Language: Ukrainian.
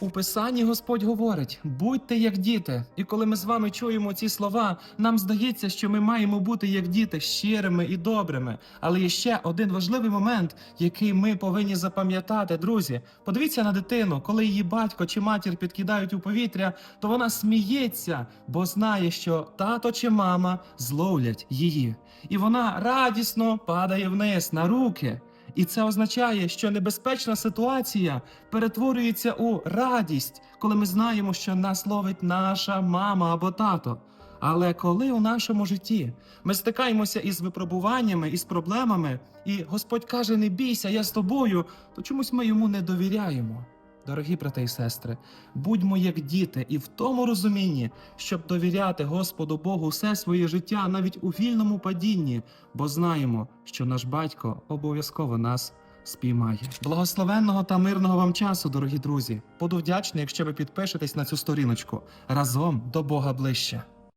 У Писанні Господь говорить: будьте як діти. І коли ми з вами чуємо ці слова, нам здається, що ми маємо бути як діти щирими і добрими. Але є ще один важливий момент, який ми повинні запам'ятати, друзі. Подивіться на дитину, коли її батько чи матір підкидають у повітря, то вона сміється, бо знає, що тато чи мама зловлять її. І вона радісно падає вниз на руки. І це означає, що небезпечна ситуація перетворюється у радість, коли ми знаємо, що нас ловить наша мама або тато. Але коли у нашому житті ми стикаємося із випробуваннями, із проблемами, і Господь каже: не бійся, я з тобою, то чомусь ми йому не довіряємо. Дорогі брати і сестри, будьмо як діти, і в тому розумінні, щоб довіряти Господу Богу все своє життя, навіть у вільному падінні, бо знаємо, що наш батько обов'язково нас спіймає. Благословенного та мирного вам часу, дорогі друзі. Буду вдячний, якщо ви підпишетесь на цю сторіночку разом до Бога ближче.